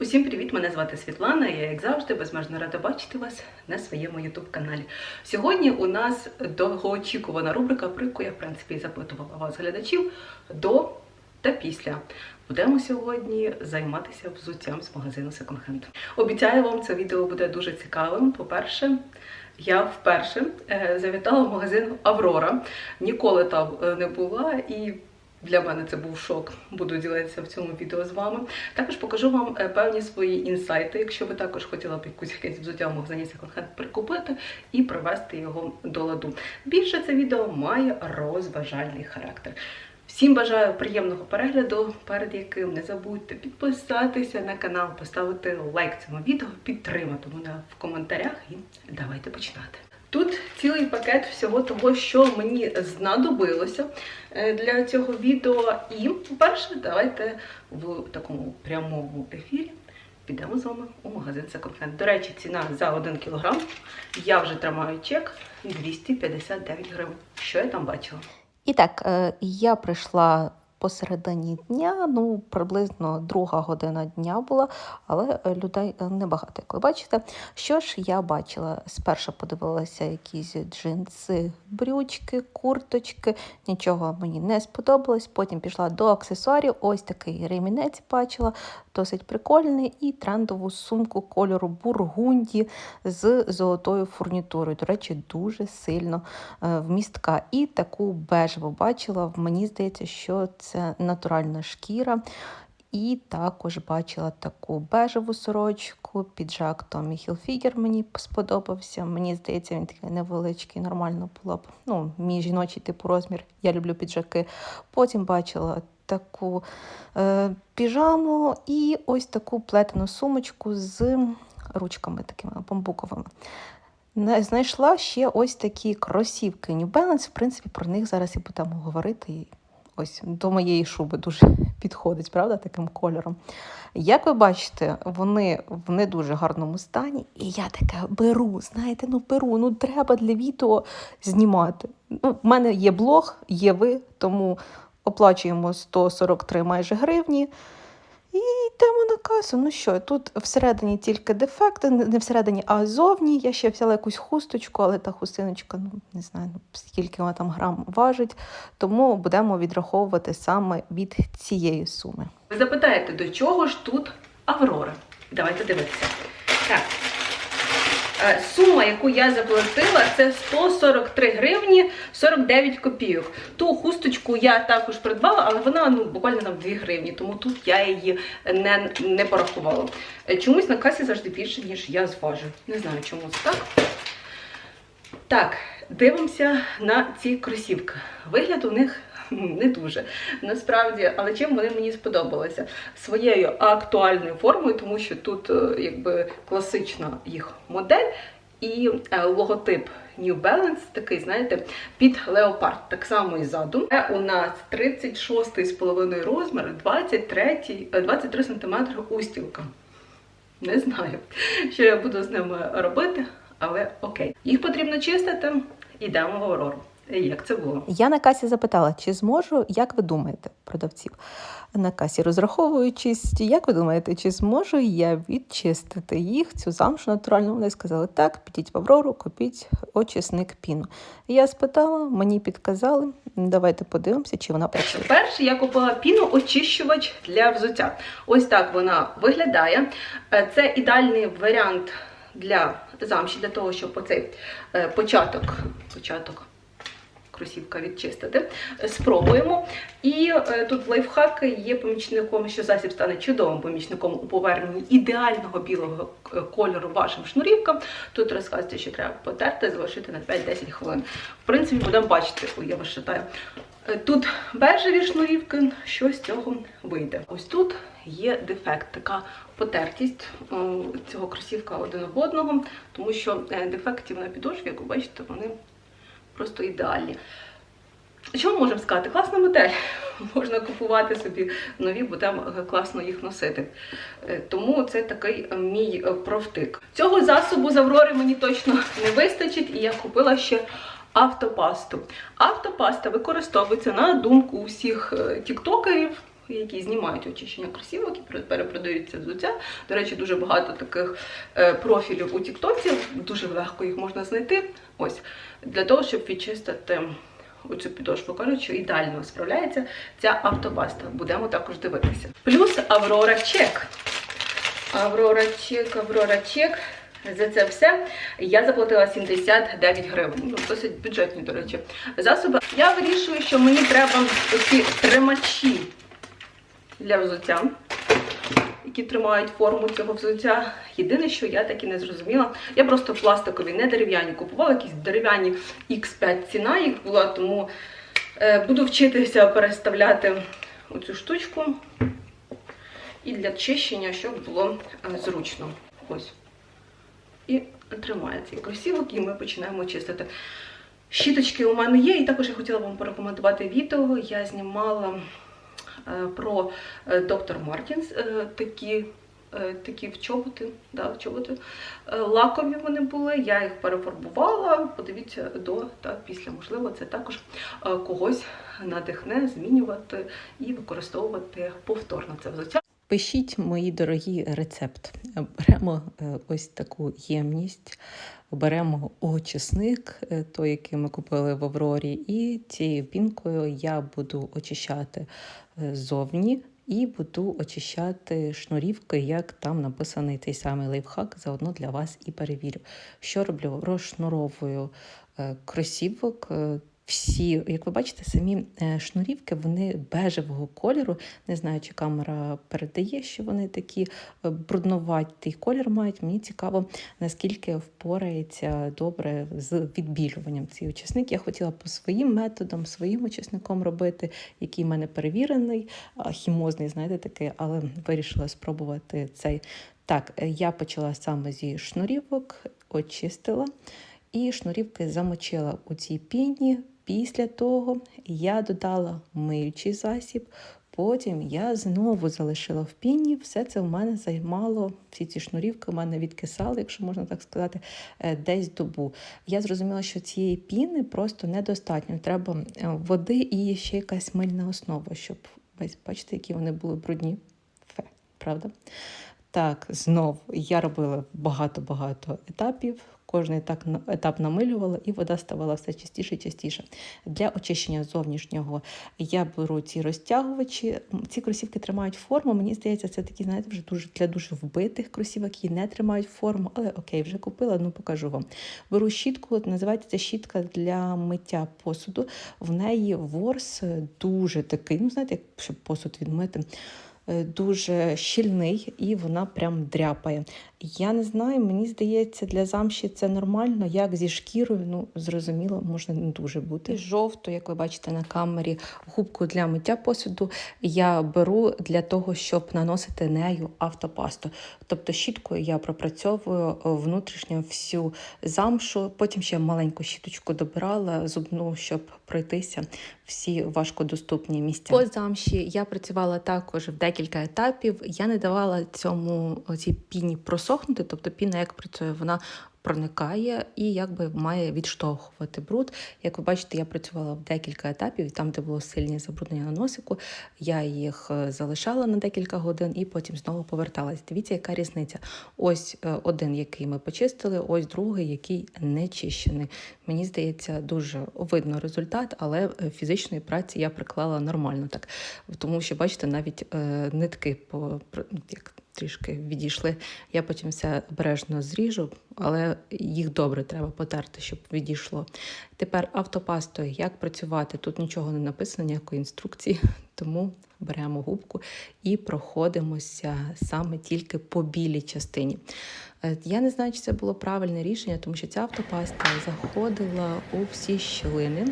Усім привіт! Мене звати Світлана. Я, як завжди, безмежно рада бачити вас на своєму youtube каналі. Сьогодні у нас довгоочікувана рубрика, про яку я, в принципі, запитувала вас, глядачів, до та після. Будемо сьогодні займатися взуттям з магазину Second Hand. Обіцяю вам, це відео буде дуже цікавим. По-перше, я вперше е, завітала в магазин Аврора. Ніколи там е, не була і. Для мене це був шок. Буду ділитися в цьому відео з вами. Також покажу вам е, певні свої інсайти, якщо ви також хотіли б якусь взуття в магазині Hand прикупити і привести його до ладу. Більше це відео має розважальний характер. Всім бажаю приємного перегляду, перед яким не забудьте підписатися на канал, поставити лайк цьому відео, підтримати мене в коментарях і давайте починати. Тут цілий пакет всього того, що мені знадобилося е, для цього відео. І, по-перше, давайте в такому прямому ефірі підемо з вами у магазин Second До речі, ціна за 1 кг. Я вже тримаю чек 259 гривень. Що я там бачила? І так, е, я прийшла посередині дня, ну приблизно друга година дня була, але е, людей е, небагато, як ви бачите. Що ж я бачила? Спершу подивилася якісь джинси, брючки, курточки. Нічого мені не сподобалось. Потім пішла до аксесуарів. Ось такий ремінець бачила, досить прикольний, і трендову сумку кольору бургунді з золотою фурнітурою. До речі, дуже сильно е, вмістка. І таку бежеву бачила. Мені здається, що це натуральна шкіра. І також бачила таку бежеву сорочку, піджак Tommy Hilfiger мені сподобався. Мені здається, він такий невеличкий, нормально було б. Ну, мій жіночий типу розмір. Я люблю піджаки. Потім бачила таку е, піжаму і ось таку плетену сумочку з ручками такими бамбуковими. Знайшла ще ось такі кросівки New Balance. В принципі, про них зараз і будемо говорити. Ось до моєї шуби дуже підходить, правда, таким кольором. Як ви бачите, вони в не дуже гарному стані, і я така беру, знаєте, ну беру, ну треба для відео знімати. Ну, в мене є блог, є ви, тому оплачуємо 143 майже гривні. І йдемо на касу. Ну що, тут всередині тільки дефекти, не всередині, а зовні. Я ще взяла якусь хусточку, але та хустиночка, ну не знаю, ну, скільки вона там грам важить. Тому будемо відраховувати саме від цієї суми. Ви запитаєте, до чого ж тут Аврора? Давайте дивитися. Так. Е, Сума, яку я заплатила, це 143 гривні 49 копійок. Ту хусточку я також придбала, але вона ну, буквально там 2 гривні, тому тут я її не, не порахувала. Е, Чомусь на касі завжди більше, ніж я зважу. Не знаю, чому це так. Так, дивимося на ці кросівки. Вигляд у них не дуже насправді, але чим вони мені сподобалися? Своєю актуальною формою, тому що тут е, якби класична їх модель і е, логотип New Balance, такий, знаєте, під леопард, так само і ззаду. Це у нас 36,5 розмір, 23, е, 23 см устілка. Не знаю, що я буду з ними робити, але окей. Їх потрібно чистити, йдемо в Аврору. Як це було? Я на касі запитала, чи зможу, як ви думаєте, продавців на касі розраховуючись, як ви думаєте, чи зможу я відчистити їх, цю замшу натуральну? Вони сказали, так, підіть в Аврору, купіть очисник піну. Я спитала, мені підказали, давайте подивимося, чи вона працює. Перше я купила піноочищувач для взуття. Ось так вона виглядає. Е, Це ідеальний варіант для замші, для того, щоб оцей е, початок, початок кросівка відчистити. Спробуємо. І е, тут лайфхаки є помічником, що засіб стане чудовим помічником у поверненні ідеального білого е, кольору вашим шнурівкам. Тут розказується, що треба потерти, залишити на 5-10 хвилин. В принципі, будемо бачити, я вишитаю. Е, Тут бежеві шнурівки, що з цього вийде. Ось тут є дефект, така потертість цього кросівка один об одного, тому що дефектів на підошві, як ви бачите, вони просто ідеальні. Що ми можемо сказати? Класна модель. Можна купувати собі нові, бо е, класно їх носити. Е, Тому це такий е, мій профтик. Цього засобу з Аврори мені точно не вистачить, і я купила ще автопасту. Автопаста використовується на думку усіх тіктокерів, які знімають очищення кросівок і перепродаються взуття. До речі, дуже багато таких е, профілів у Тіктоці, дуже легко їх можна знайти. Ось для того, щоб відчистити оцю підошву. Кажуть, ідеально справляється ця автопаста. Будемо також дивитися. Плюс Аврора Чек. Аврора Чек, Аврора Чек. За це все я заплатила 79 гривень. Ну, досить бюджетні, до речі, засоби. Я вирішую, що мені треба такі тримачі для взуття, які тримають форму цього взуття. Єдине, що я так і не зрозуміла, я просто пластикові, не дерев'яні купувала, якісь дерев'яні X5 ціна їх була, тому е, буду вчитися переставляти оцю штучку і для чищення, щоб було е, зручно. Ось. І тримає цей кросівок, і ми починаємо чистити. Щіточки у мене є, і також я хотіла вам порекомендувати відео. Я знімала про е, доктор Мартінс е, такі. е, Такі в чоботи, да, в чоботи. Е, Лакові вони були, я їх перефарбувала. Подивіться до та після. Можливо, це також е, когось надихне змінювати і використовувати повторно це взуття. Пишіть, мої дорогі, рецепт. Беремо е, ось таку ємність, беремо очисник, е, той, який ми купили в Аврорі, і цією пінкою я буду очищати е, ззовні і буду очищати шнурівки, як там написаний цей самий лайфхак. Заодно для вас і перевірю. Що роблю? Розшнуровую кросівок. Всі, як ви бачите, самі е, шнурівки вони бежевого кольору. Не знаю, чи камера передає, що вони такі е, брудноватий колір мають. Мені цікаво, наскільки впорається добре з відбілюванням цей очисник. Я хотіла по своїм методам, своїм очисником робити, який в мене перевірений, хімозний, знаєте, такий, але вирішила спробувати цей. Так, е, я почала саме зі шнурівок, очистила і шнурівки замочила у цій піні. Після того я додала миючий засіб. Потім я знову залишила в піні. Все це в мене займало, всі ці шнурівки в мене відкисали, якщо можна так сказати, е, десь добу. Я зрозуміла, що цієї піни просто недостатньо. Треба е, води і ще якась мильна основа, щоб ось бачите, які вони були брудні. Фе, правда? Так, знов я робила багато-багато етапів. Кожний етап, намилювала, і вода ставала все частіше і частіше. Для очищення зовнішнього я беру ці розтягувачі. Ці кросівки тримають форму. Мені здається, це такі, знаєте, вже дуже для дуже вбитих кросівок, які не тримають форму. Але окей, вже купила, ну покажу вам. Беру щітку, називається щітка для миття посуду. В неї ворс дуже такий, ну знаєте, щоб посуд відмити дуже щільний і вона прям дряпає. Я не знаю, мені здається, для замші це нормально, як зі шкірою, ну зрозуміло, можна не дуже бути. Жовту, як ви бачите на камері, губку для миття посуду я беру для того, щоб наносити нею автопасту. Тобто щіткою я пропрацьовую е, внутрішньо всю замшу, потім ще маленьку щіточку добирала зубну, щоб пройтися всі важкодоступні місця. По замші я працювала також в декілька етапів. Я не давала цьому цій піні просохнути, тобто піна як працює, вона проникає і якби має відштовхувати бруд. Як ви бачите, я працювала в декілька етапів, і там, де було сильні забруднення на носику, я їх е, залишала на декілька годин і потім знову поверталась. Дивіться, яка різниця. Ось е, один, який ми почистили, ось другий, який не чищений. Мені здається, дуже видно результат, але е, фізичної праці я приклала нормально так. Тому що, бачите, навіть нитки по як трішки відійшли. Я потім все обережно зріжу, але їх добре треба потерти, щоб відійшло. Тепер автопастою, як працювати? Тут нічого не написано, ніякої інструкції, тому беремо губку і проходимося саме тільки по білій частині. Е, Я не знаю, чи це було правильне рішення, тому що ця автопаста заходила у всі щілини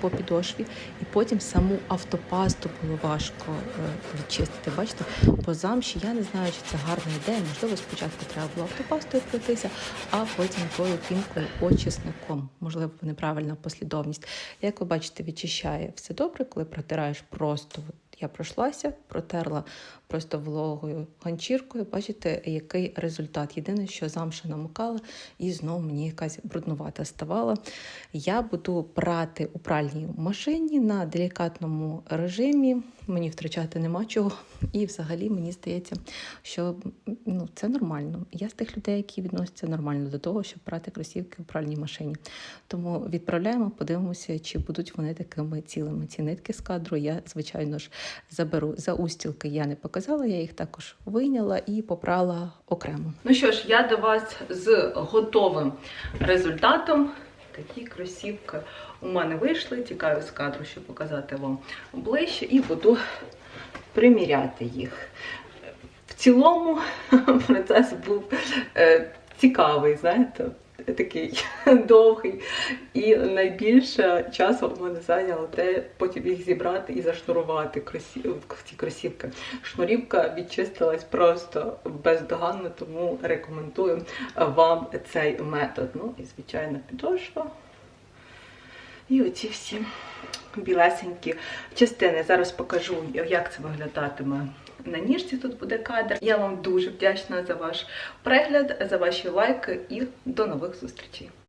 по підошві, і потім саму автопасту було важко е, відчистити. Бачите, по замші я не знаю, чи це гарна ідея. Можливо, спочатку треба було автопастою пройтися, а потім тою пінкою очисником. Можливо, неправильна послідовність. Як ви бачите, відчищає все добре, коли протираєш просто. Я пройшлася, протерла просто вологою ганчіркою. Бачите, який результат. Єдине, що замша намокала, і знову мені якась бруднувата ставала. Я буду прати у пральній машині на делікатному режимі. Мені втрачати нема чого. І взагалі мені здається, що ну, це нормально. Я з тих людей, які відносяться нормально до того, щоб прати кросівки у пральній машині. Тому відправляємо, подивимося, чи будуть вони такими цілими. Ці нитки з кадру я, звичайно ж, заберу. За устілки я не показала, я їх також вийняла і попрала окремо. Ну що ж, я до вас з готовим результатом. Такі кросівки у мене вийшли. Тікаю з кадру, щоб показати вам ближче, і буду приміряти їх. В цілому процес був е, цікавий, знаєте, такий довгий. І найбільше часу у мене зайняло те, потім їх зібрати і зашнурувати кросів... ці кросівки. Шнурівка відчистилась просто бездоганно, тому рекомендую вам цей метод. Ну і звичайно підошва. І оці всі білесенькі частини. Зараз покажу, як це виглядатиме на ніжці. Тут буде кадр. Я вам дуже вдячна за ваш перегляд, за ваші лайки і до нових зустрічей.